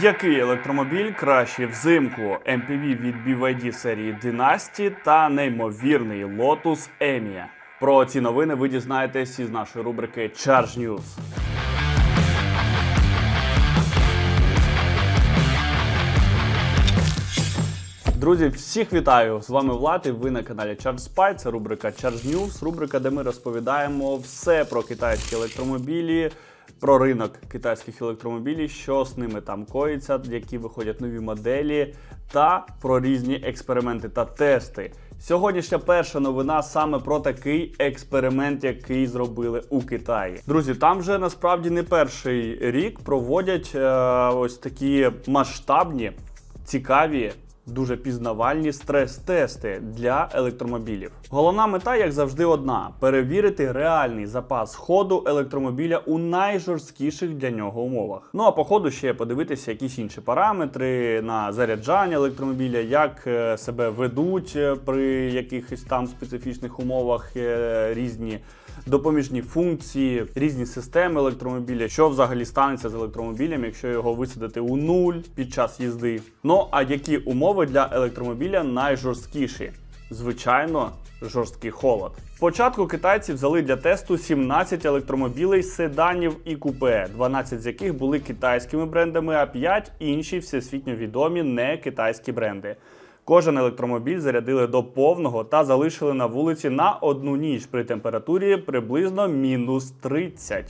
Який електромобіль краще взимку? MPV від BYD серії Dynasty та неймовірний Lotus Emia. Про ці новини ви дізнаєтесь із нашої рубрики Charge News. Друзі, всіх вітаю! З вами Влад і ви на каналі Charge Spy. Це рубрика Charge News, рубрика, де ми розповідаємо все про китайські електромобілі, про ринок китайських електромобілів, що з ними там коїться, які виходять нові моделі, та про різні експерименти та тести. Сьогоднішня перша новина саме про такий експеримент, який зробили у Китаї. Друзі, там вже насправді не перший рік проводять е, ось такі масштабні, цікаві дуже пізнавальні стрес-тести для електромобілів. Головна мета, як завжди, одна: перевірити реальний запас ходу електромобіля у найжорсткіших для нього умовах. Ну а по ходу ще подивитися якісь інші параметри на заряджання електромобіля, як е, себе ведуть е, при якихось там специфічних умовах е, різні допоміжні функції, різні системи електромобіля, що взагалі станеться з електромобілем, якщо його висадити у нуль під час їзди. Ну а які умови для електромобіля найжорсткіші? Звичайно, жорсткий холод. Спочатку китайці взяли для тесту 17 електромобілей, седанів і купе, 12 з яких були китайськими брендами, а 5 інші всесвітньо відомі не китайські бренди. Кожен електромобіль зарядили до повного та залишили на вулиці на одну ніч при температурі приблизно мінус 30.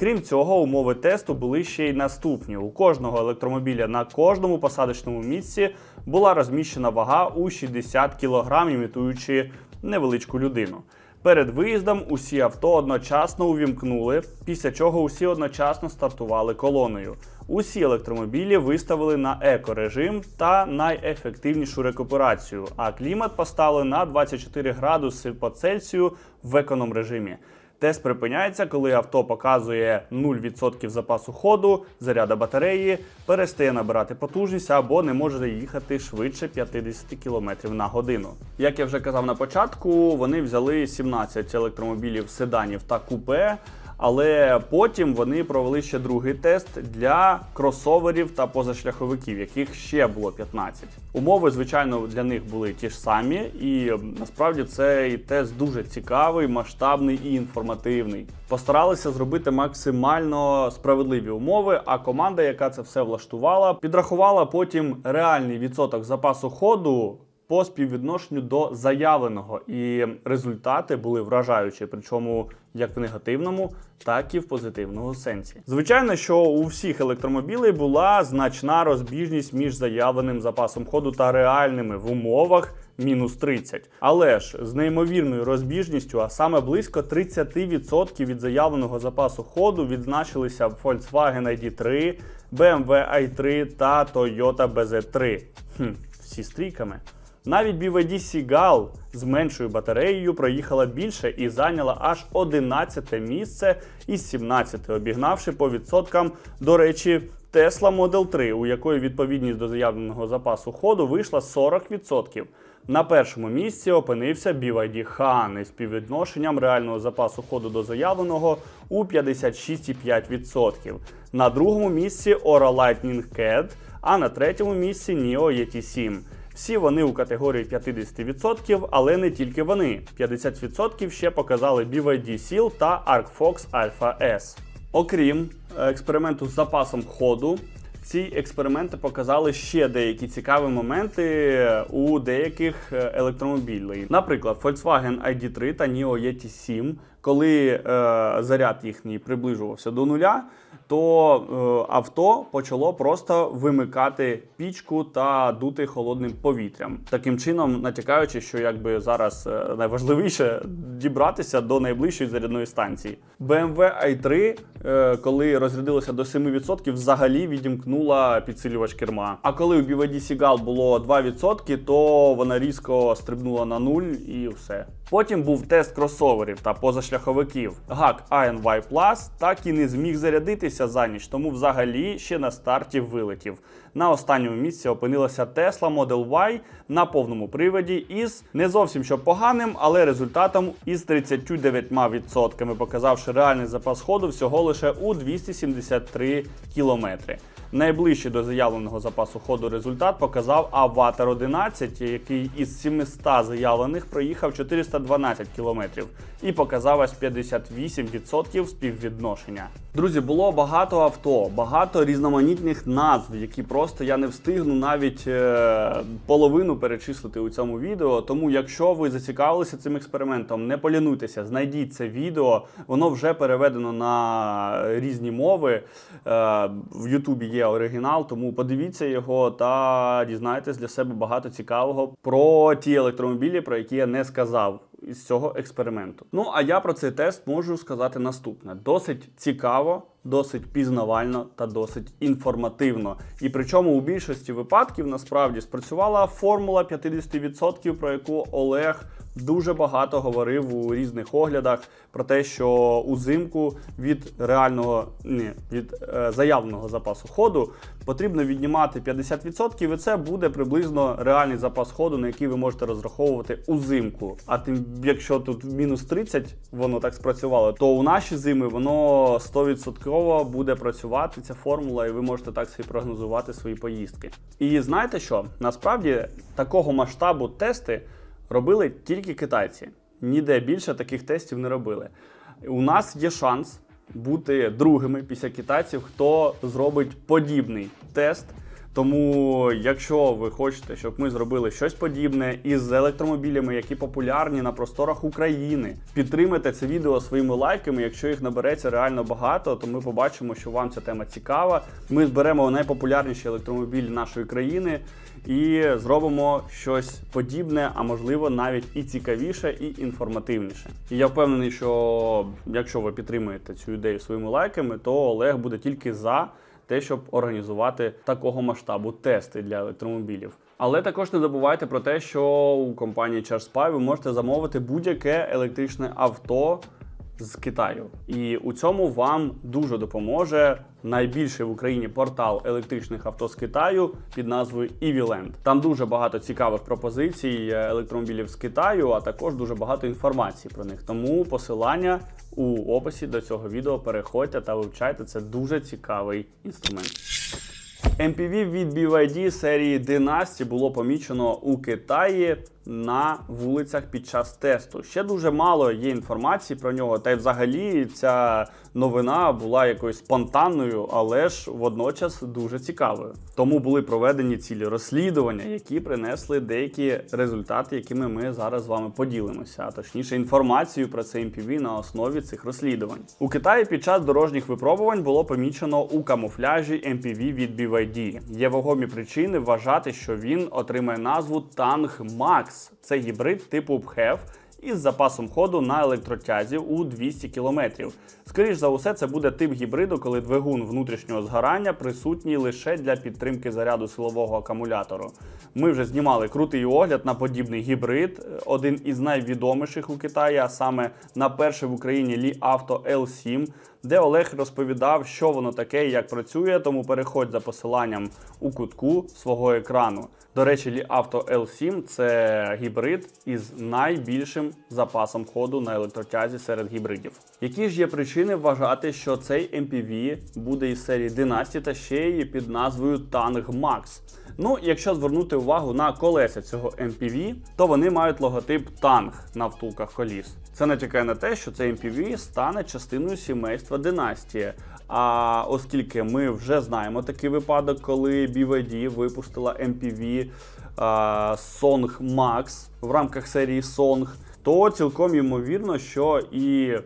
Крім цього, умови тесту були ще й наступні. У кожного електромобіля на кожному посадочному місці була розміщена вага у 60 кг, імітуючи невеличку людину. Перед виїздом усі авто одночасно увімкнули, після чого усі одночасно стартували колоною. Усі електромобілі виставили на екорежим та найефективнішу рекуперацію, а клімат поставили на 24 градуси по Цельсію в економ режимі. Тест припиняється, коли авто показує 0% запасу ходу, заряда батареї, перестає набирати потужність або не може їхати швидше 50 км на годину. Як я вже казав на початку, вони взяли 17 електромобілів, седанів та купе. Але потім вони провели ще другий тест для кросоверів та позашляховиків, яких ще було 15. Умови, звичайно, для них були ті ж самі, і насправді цей тест дуже цікавий, масштабний і інформативний. Постаралися зробити максимально справедливі умови. А команда, яка це все влаштувала, підрахувала потім реальний відсоток запасу ходу по співвідношенню до заявленого, і результати були вражаючі, причому як в негативному, так і в позитивному сенсі. Звичайно, що у всіх електромобілей була значна розбіжність між заявленим запасом ходу та реальними в умовах. Мінус 30. Але ж з неймовірною розбіжністю, а саме близько 30% від заявленого запасу ходу відзначилися Volkswagen ID3, BMW i3 та Toyota BZ3. Хм, всі стрійками. Навіть BYD Seagull з меншою батареєю проїхала більше і зайняла аж 11 місце із 17, обігнавши по відсоткам, до речі, Tesla Model 3, у якої відповідність до заявленого запасу ходу вийшла 40%. На першому місці опинився BYD Han із співвідношенням реального запасу ходу до заявленого у 56,5%. На другому місці Ora Lightning Cat, а на третьому місці NIO ET7. Всі вони у категорії 50%, але не тільки вони. 50% ще показали BYD Seal та ArcFox Alpha S. Окрім е, експерименту з запасом ходу, ці експерименти показали ще деякі цікаві моменти у деяких е, електромобілів. Наприклад, Volkswagen ID3 та NIO ET7, коли е, заряд їхній приближувався до нуля, то е, авто почало просто вимикати пічку та дути холодним повітрям, таким чином натякаючи, що якби зараз е, найважливіше дібратися до найближчої зарядної станції. BMW i3, е, коли розрядилося до 7%, взагалі відімкнула підсилювач керма. А коли у BYD Seagull було 2%, то вона різко стрибнула на нуль і все. Потім був тест кросоверів та позашляховиків. ГАК ANY Plus так і не зміг зарядитися за ніч, тому взагалі ще на старті вилетів. На останньому місці опинилася Tesla Model Y на повному приводі із не зовсім що поганим, але результатом із 39%, показавши реальний запас ходу всього лише у 273 кілометри. Найближчий до заявленого запасу ходу результат показав Аватар 11, який із 700 заявлених проїхав 412 кілометрів і показав аж 58% співвідношення. Друзі, було багато авто, багато різноманітних назв, які просто я не встигну навіть е, половину перечислити у цьому відео. Тому, якщо ви зацікавилися цим експериментом, не полінуйтеся, знайдіть це відео. Воно вже переведено на різні мови. Е, в Ютубі є оригінал, тому подивіться його та дізнайтесь для себе багато цікавого про ті електромобілі, про які я не сказав із цього експерименту. Ну а я про цей тест можу сказати наступне: досить цікаво, досить пізнавально та досить інформативно. І причому у більшості випадків насправді спрацювала формула 50%, про яку Олег. Дуже багато говорив у різних оглядах про те, що узимку від реального ні, від е, заявленого запасу ходу потрібно віднімати 50%, і це буде приблизно реальний запас ходу, на який ви можете розраховувати узимку. А тим, якщо тут мінус 30 воно так спрацювало, то у наші зими воно 100% буде працювати ця формула, і ви можете так собі прогнозувати свої поїздки. І знаєте що? Насправді такого масштабу тести робили тільки китайці. Ніде більше таких тестів не робили. У нас є шанс бути другими після китайців, хто зробить подібний тест. Тому, якщо ви хочете, щоб ми зробили щось подібне із електромобілями, які популярні на просторах України, підтримайте це відео своїми лайками. Якщо їх набереться реально багато, то ми побачимо, що вам ця тема цікава. Ми зберемо найпопулярніші електромобілі нашої країни і зробимо щось подібне, а можливо навіть і цікавіше, і інформативніше. І я впевнений, що якщо ви підтримуєте цю ідею своїми лайками, то Олег буде тільки за те, щоб організувати такого масштабу тести для електромобілів. Але також не забувайте про те, що у компанії ChargeSpy ви можете замовити будь-яке електричне авто з Китаю. І у цьому вам дуже допоможе найбільший в Україні портал електричних авто з Китаю під назвою EVLand. Там дуже багато цікавих пропозицій е, електромобілів з Китаю, а також дуже багато інформації про них. Тому посилання у описі до цього відео переходьте та вивчайте. Це дуже цікавий інструмент. MPV від BYD серії Dynasty було помічено у Китаї на вулицях під час тесту. Ще дуже мало є інформації про нього, та й взагалі ця новина була якоюсь спонтанною, але ж водночас дуже цікавою. Тому були проведені цілі розслідування, які принесли деякі результати, якими ми зараз з вами поділимося, а точніше інформацію про цей MPV на основі цих розслідувань. У Китаї під час дорожніх випробувань було помічено у камуфляжі MPV від BYD. Є вагомі причини вважати, що він отримає назву Tang Max. Це гібрид типу PHEV із запасом ходу на електротязі у 200 км. Скоріш за усе, це буде тип гібриду, коли двигун внутрішнього згорання присутній лише для підтримки заряду силового акумулятору. Ми вже знімали крутий огляд на подібний гібрид, один із найвідоміших у Китаї, а саме на перший в Україні Li Auto L7, де Олег розповідав, що воно таке і як працює, тому переходь за посиланням у кутку свого екрану. До речі, Li Auto L7 це гібрид із найбільшим запасом ходу на електротязі серед гібридів. Які ж є причини вважати, що цей MPV буде із серії Dynasty та ще й під назвою Tang Max? Ну, якщо звернути увагу на колеса цього MPV, то вони мають логотип Tang на втулках коліс. Це натякає на те, що цей MPV стане частиною сімейства Династія. А оскільки ми вже знаємо такий випадок, коли BYD випустила MPV Song Max в рамках серії Song, то цілком ймовірно, що і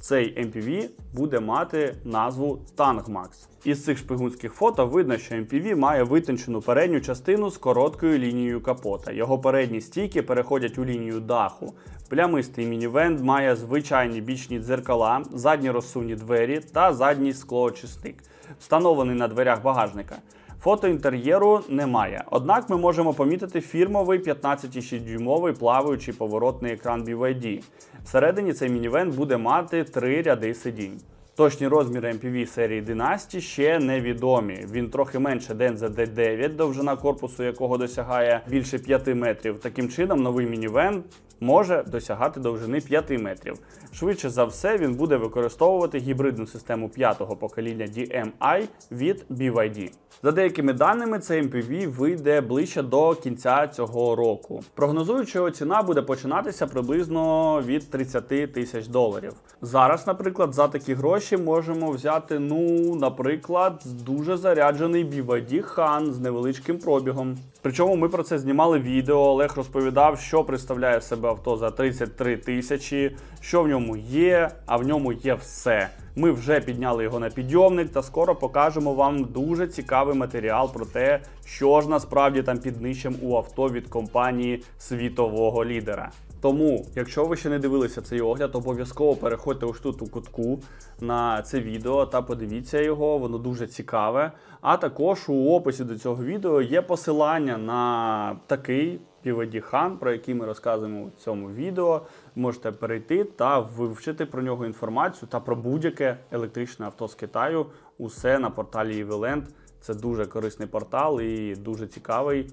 цей MPV буде мати назву Tangmax. Із цих шпигунських фото видно, що MPV має витончену передню частину з короткою лінією капота. Його передні стійки переходять у лінію даху. Плямистий мінівен має звичайні бічні дзеркала, задні розсувні двері та задній склоочисник, встановлений на дверях багажника. Фото інтер'єру немає, однак ми можемо помітити фірмовий 15,6-дюймовий плаваючий поворотний екран BYD. Всередині цей мінівен буде мати три ряди сидінь. Точні розміри MPV серії Dynasty ще невідомі. Він трохи менше Denza D9, довжина корпусу якого досягає більше 5 метрів. Таким чином, новий мінівен може досягати довжини 5 метрів. Швидше за все, він буде використовувати гібридну систему п'ятого покоління DMI від BYD. За деякими даними, цей MPV вийде ближче до кінця цього року. Прогнозують, що його ціна буде починатися приблизно від 30 тисяч доларів. Зараз, наприклад, за такі гроші можемо взяти, ну, наприклад, дуже заряджений BYD Han з невеличким пробігом. Причому ми про це знімали відео. Олег розповідав, що представляє себе авто за 33 тисячі, що в ньому є, а в ньому є все. Ми вже підняли його на підйомник та скоро покажемо вам дуже цікавий матеріал про те, що ж насправді там під нижчем у авто від компанії світового лідера. Тому, якщо ви ще не дивилися цей огляд, обов'язково переходьте ось тут у кутку на це відео та подивіться його, воно дуже цікаве. А також у описі до цього відео є посилання на такий Han, про який ми розказуємо у цьому відео. Можете перейти та вивчити про нього інформацію та про будь-яке електричне авто з Китаю. Усе на порталі EVLand. Це дуже корисний портал і дуже цікавий.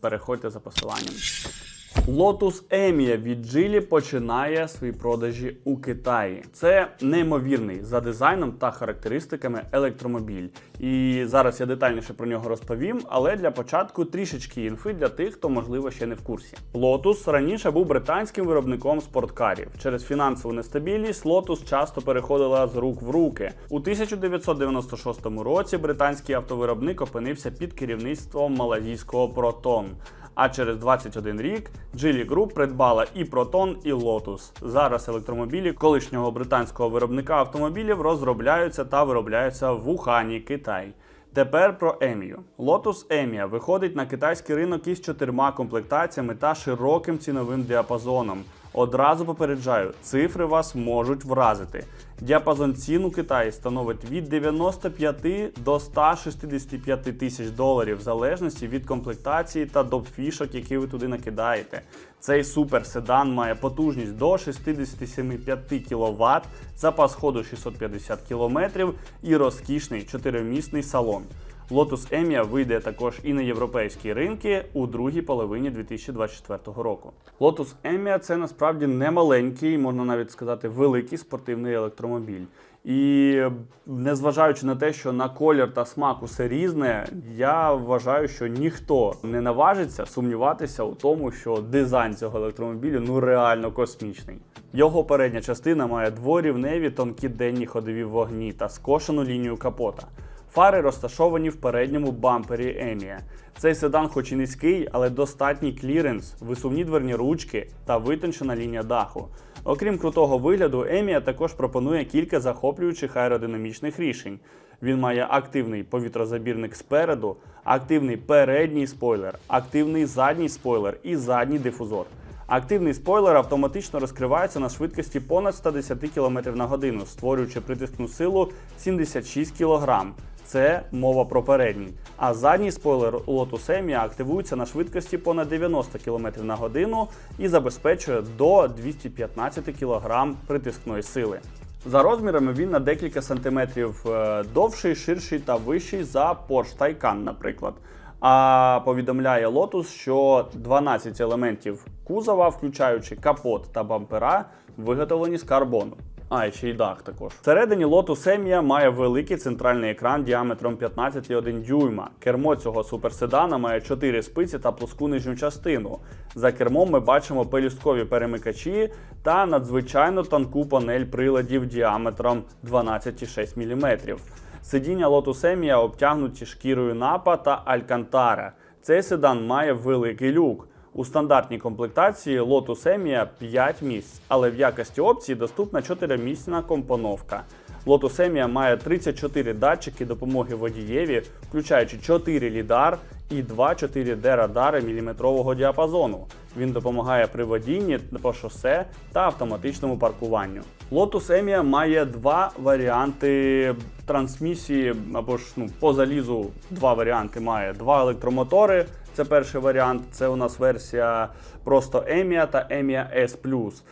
Переходьте за посиланням. Lotus Emia від Geely починає свої продажі у Китаї. Це неймовірний за дизайном та характеристиками електромобіль. І зараз я детальніше про нього розповім, але для початку трішечки інфи для тих, хто можливо ще не в курсі. Lotus раніше був британським виробником спорткарів. Через фінансову нестабільність Lotus часто переходила з рук в руки. У 1996 році британський автовиробник опинився під керівництвом малазійського Proton. А через 21 рік Geely Group придбала і Proton, і Lotus. Зараз електромобілі колишнього британського виробника автомобілів розробляються та виробляються в Ухані, Китай. Тепер про Емію. Lotus Emia виходить на китайський ринок із чотирма комплектаціями та широким ціновим діапазоном. Одразу попереджаю, цифри вас можуть вразити. Діапазон цін у Китаї становить від 95 до 165 тисяч доларів, в залежності від комплектації та доп-фішок, які ви туди накидаєте. Цей суперседан має потужність до 67,5 кВт, запас ходу 650 км і розкішний 4-місний салон. Lotus Emia вийде також і на європейські ринки у другій половині 2024 року. Lotus Emia це насправді не маленький, можна навіть сказати, великий спортивний електромобіль. І незважаючи на те, що на колір та смак усе різне, я вважаю, що ніхто не наважиться сумніватися у тому, що дизайн цього електромобілю ну реально космічний. Його передня частина має дворівневі тонкі денні ходові вогні та скошену лінію капота. Фари розташовані в передньому бампері Емія. Цей седан, хоч і низький, але достатній кліренс, висувні дверні ручки та витончена лінія даху. Окрім крутого вигляду, Емія також пропонує кілька захоплюючих аеродинамічних рішень. Він має активний повітрозабірник спереду, активний передній спойлер, активний задній спойлер і задній дифузор. Активний спойлер автоматично розкривається на швидкості понад 110 км на годину, створюючи притискну силу 76 кг. Це мова про передній. А задній спойлер Lotus Emia активується на швидкості понад 90 км на годину і забезпечує до 215 кг притискної сили. За розмірами він на декілька сантиметрів е, довший, ширший та вищий за Porsche Taycan, наприклад. А повідомляє Lotus, що 12 елементів кузова, включаючи капот та бампера, виготовлені з карбону. А, і ще й дах також. Всередині Lotus Emia має великий центральний екран діаметром 15,1 дюйма. Кермо цього суперседана має 4 спиці та плоску нижню частину. За кермом ми бачимо пелюсткові перемикачі та надзвичайно тонку панель приладів діаметром 12,6 мм. Сидіння Lotus Emia обтягнуті шкірою напа та алькантара. Цей седан має великий люк. У стандартній комплектації Lotus Emia 5 місць, але в якості опції доступна 4-місцна компоновка. Lotus Emia має 34 датчики допомоги водієві, включаючи 4 лідар і 2 4D радари міліметрового діапазону. Він допомагає при водінні по шосе та автоматичному паркуванню. Lotus Emia має два варіанти трансмісії, або ж ну, по залізу два варіанти має два електромотори Це перший варіант. Це у нас версія просто EMIA та EMIA S+.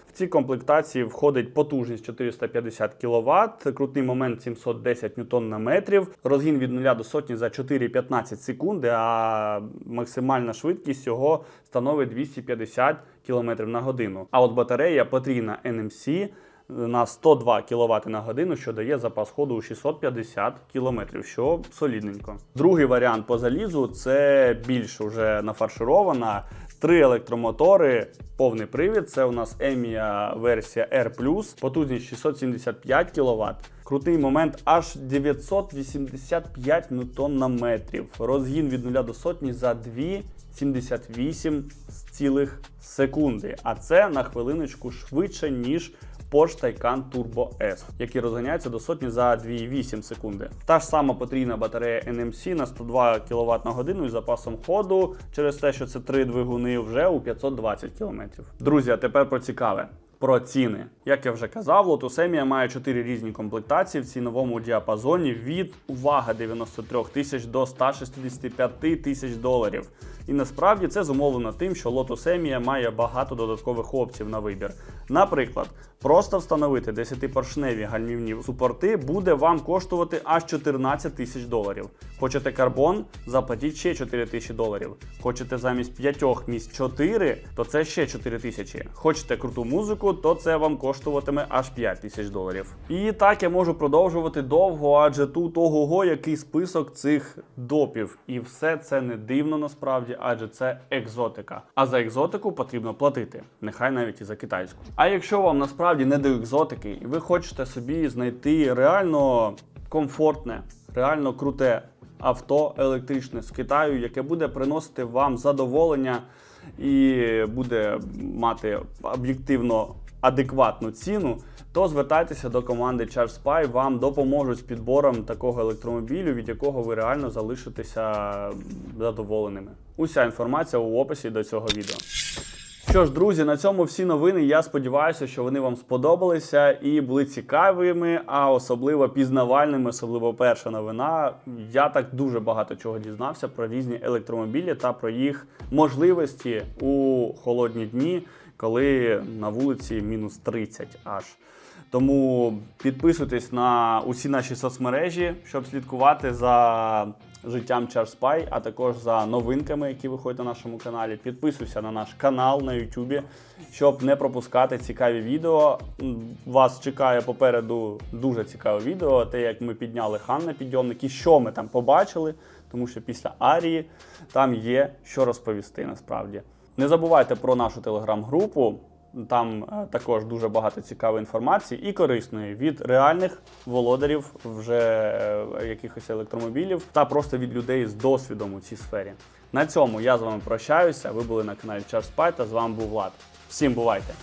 В ці комплектації входить потужність 450 кВт, крутний момент 710 Нм, розгін від 0 до сотні за 4,15 секунди, а максимальна швидкість його становить 250 км на годину. А от батарея потрійна NMC на 102 кВт на годину, що дає запас ходу у 650 км, що солідненько. Другий варіант по залізу це більш уже нафарширована. Три електромотори, повний привід. Це у нас EMIA версія R+, потужність 675 кВт. Крутий момент аж 985 Нм. Розгін від 0 до сотні за 2,78 цілих секунди. А це на хвилиночку швидше, ніж Porsche Taycan Turbo S, який розганяється до сотні за 2,8 секунди. Та ж сама потрійна батарея NMC на 102 кВт на годину із запасом ходу через те, що це три двигуни вже у 520 км. Друзі, а тепер про цікаве. Про ціни. Як я вже казав, Lotus має 4 різні комплектації в ціновому діапазоні від увага 93 тисяч до 165 тисяч доларів. І насправді це зумовлено тим, що Emia має багато додаткових опцій на вибір. Наприклад, просто встановити 10-поршневі гальмівні супорти буде вам коштувати аж 14 тисяч доларів. Хочете карбон? Заплатіть ще 4 тисячі доларів. Хочете замість 5 місць 4, то це ще 4 тисячі. Хочете круту музику, то це вам коштуватиме аж 5 тисяч доларів. І так я можу продовжувати довго, адже тут ого-го, який список цих допів. І все це не дивно насправді, адже це екзотика. А за екзотику потрібно платити, нехай навіть і за китайську. А якщо вам насправді не до екзотики, і ви хочете собі знайти реально комфортне, реально круте авто електричне з Китаю, яке буде приносити вам задоволення і буде мати об'єктивно адекватну ціну, то звертайтеся до команди Charge Spy, вам допоможуть з підбором такого електромобілю, від якого ви реально залишитеся задоволеними. Уся інформація у описі до цього відео. Що ж, друзі, на цьому всі новини. Я сподіваюся, що вони вам сподобалися і були цікавими, а особливо пізнавальними, особливо перша новина. Я так дуже багато чого дізнався про різні електромобілі та про їх можливості у холодні дні, коли на вулиці мінус 30 аж. Тому підписуйтесь на усі наші соцмережі, щоб слідкувати за життям ChargeSpy, а також за новинками, які виходять на нашому каналі. Підписуйся на наш канал на YouTube, щоб не пропускати цікаві відео. Вас чекає попереду дуже цікаве відео, те, як ми підняли хан на підйомник і що ми там побачили, тому що після Арії там є що розповісти насправді. Не забувайте про нашу телеграм-групу. Там е, також дуже багато цікавої інформації і корисної від реальних володарів вже е, якихось електромобілів та просто від людей з досвідом у цій сфері. На цьому я з вами прощаюся. Ви були на каналі Charge Spy та з вами був Влад. Всім бувайте!